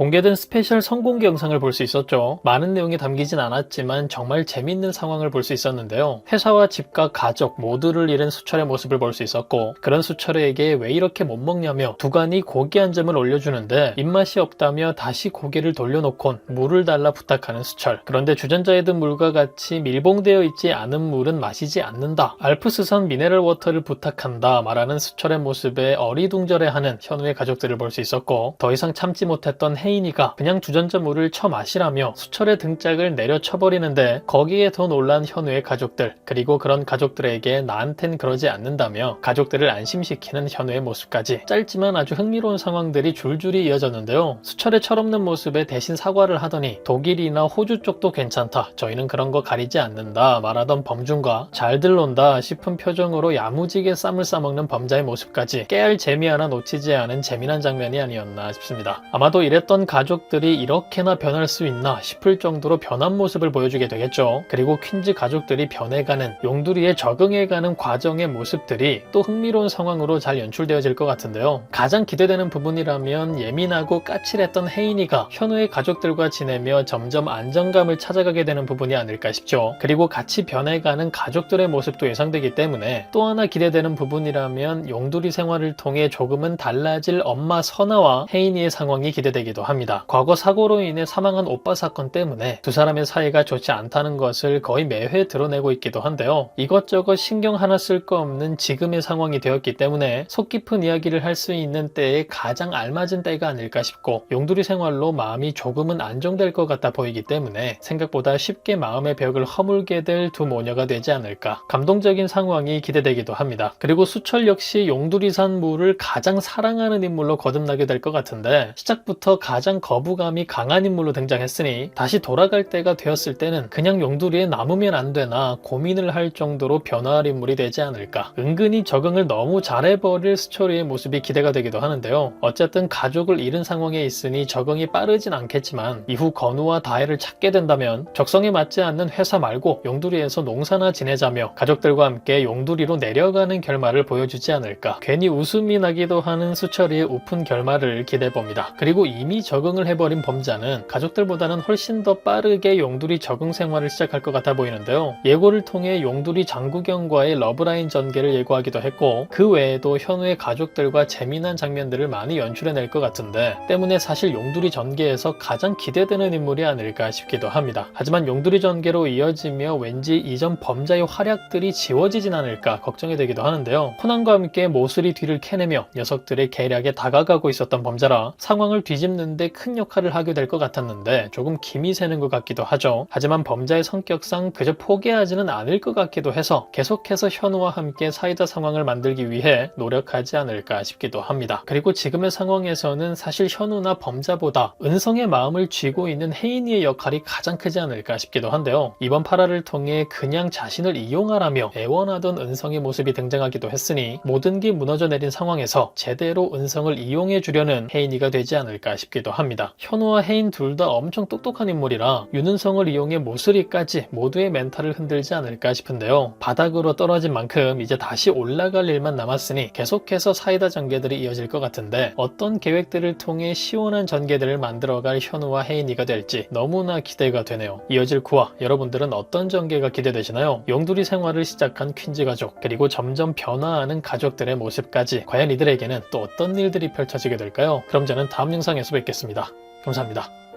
공개된 스페셜 성공개 영상을 볼 수 있었죠. 많은 내용이 담기진 않았지만 정말 재밌는 상황을 볼 수 있었는데요. 회사와 집과 가족 모두를 잃은 수철의 모습을 볼 수 있었고 그런 수철에게 왜 이렇게 못 먹냐며 두간이 고기 한 점을 올려주는데 입맛이 없다며 다시 고개를 돌려놓곤 물을 달라 부탁하는 수철. 그런데 주전자에 든 물과 같이 밀봉되어 있지 않은 물은 마시지 않는다. 알프스산 미네랄 워터를 부탁한다 말하는 수철의 모습에 어리둥절해하는 현우의 가족들을 볼 수 있었고 더 이상 참지 못했던 혜인이가 그냥 주전자 물을 쳐 마시라며 수철의 등짝을 내려쳐버리는데 거기에 더 놀란 현우의 가족들 그리고 그런 가족들에게 나한텐 그러지 않는다며 가족들을 안심시키는 현우의 모습까지 짧지만 아주 흥미로운 상황들이 줄줄이 이어졌는데요. 수철의 철없는 모습에 대신 사과를 하더니 독일이나 호주 쪽도 괜찮다. 저희는 그런 거 가리지 않는다. 말하던 범준과 잘들 논다 싶은 표정으로 야무지게 쌈을 싸먹는 범자의 모습까지 깨알 재미 하나 놓치지 않은 재미난 장면이 아니었나 싶습니다. 아마도 이랬던 가족들이 이렇게나 변할 수 있나 싶을 정도로 변한 모습을 보여주게 되겠죠. 그리고 퀸즈 가족들이 변해가는 용두리에 적응해가는 과정의 모습들이 또 흥미로운 상황으로 잘 연출되어질 것 같은데요. 가장 기대되는 부분이라면 예민하고 까칠했던 혜인이가 현우의 가족들과 지내며 점점 안정감을 찾아가게 되는 부분이 아닐까 싶죠. 그리고 같이 변해가는 가족들의 모습도 예상되기 때문에 또 하나 기대되는 부분이라면 용두리 생활을 통해 조금은 달라질 엄마 선아와 혜인이의 상황이 기대되기도 합니다. 과거 사고로 인해 사망한 오빠 사건 때문에 두 사람의 사이가 좋지 않다는 것을 거의 매회 드러내고 있기도 한데요. 이것저것 신경 하나 쓸 거 없는 지금의 상황이 되었기 때문에 속 깊은 이야기를 할 수 있는 때에 가장 알맞은 때가 아닐까 싶고 용두리 생활로 마음이 조금은 안정될 것 같아 보이기 때문에 생각보다 쉽게 마음의 벽을 허물게 될 두 모녀가 되지 않을까 감동적인 상황이 기대되기도 합니다. 그리고 수철 역시 용두리산 물을 가장 사랑하는 인물로 거듭나게 될 것 같은데 시작부터 가장 거부감이 강한 인물로 등장했으니 다시 돌아갈 때가 되었을 때는 그냥 용두리에 남으면 안 되나 고민을 할 정도로 변화할 인물이 되지 않을까 은근히 적응을 너무 잘해버릴 스토리의 모습이 기대가 되기도 하는데요. 어쨌든 가족을 잃은 상황에 있으니 적응이 빠르진 않겠지만 이후 건우와 다혜를 찾게 된다면 적성에 맞지 않는 회사 말고 용두리에서 농사나 지내자며 가족들과 함께 용두리로 내려가는 결말을 보여주지 않을까 괜히 웃음이 나기도 하는 수철이의 우픈 결말을 기대해봅니다. 그리고 이미 적응을 해버린 범자는 가족들보다는 훨씬 더 빠르게 용두리 적응 생활을 시작할 것 같아 보이는데요. 예고를 통해 용두리 장구경과의 러브라인 전개를 예고하기도 했고 그 외에도 현우의 가족들과 재미난 장면들을 많이 연출해낼 것 같은데 때문에 사실 용두리 전개에서 가장 기대되는 인물이 아닐까 싶기도 합니다. 하지만 용두리 전개로 이어지며 왠지 이전 범자의 활약들이 지워지진 않을까 걱정이 되기도 하는데요. 코난과 함께 모슬이 뒤를 캐내며 녀석들의 계략에 다가가고 있었던 범자라 상황을 뒤집는 데 큰 역할을 하게 될 것 같았는데 조금 김이 새는 것 같기도 하죠. 하지만 범자의 성격상 그저 포기하지는 않을 것 같기도 해서 계속해서 현우와 함께 사이다 상황을 만들기 위해 노력하지 않을까 싶기도 합니다. 그리고 지금의 상황에서는 사실 현우나 범자보다 은성의 마음을 쥐고 있는 혜인이의 역할이 가장 크지 않을까 싶기도 한데요. 이번 파라를 통해 그냥 자신을 이용하라며 애원하던 은성의 모습이 등장하기도 했으니 모든 게 무너져 내린 상황에서 제대로 은성을 이용해 주려는 혜인이가 되지 않을까 싶기도 합니다. 현우와 혜인 둘 다 엄청 똑똑한 인물이라 윤은성을 이용해 모슬이까지 모두의 멘탈을 흔들지 않을까 싶은데요. 바닥으로 떨어진 만큼 이제 다시 올라갈 일만 남았으니 계속해서 사이다 전개들이 이어질 것 같은데 어떤 계획들을 통해 시원한 전개들을 만들어갈 현우와 혜인이가 될지 너무나 기대가 되네요. 이어질 구화 여러분들은 어떤 전개가 기대되시나요? 용두리 생활을 시작한 퀸즈 가족 그리고 점점 변화하는 가족들의 모습까지 과연 이들에게는 또 어떤 일들이 펼쳐지게 될까요? 그럼 저는 다음 영상에서 뵙겠습니다. 감사합니다.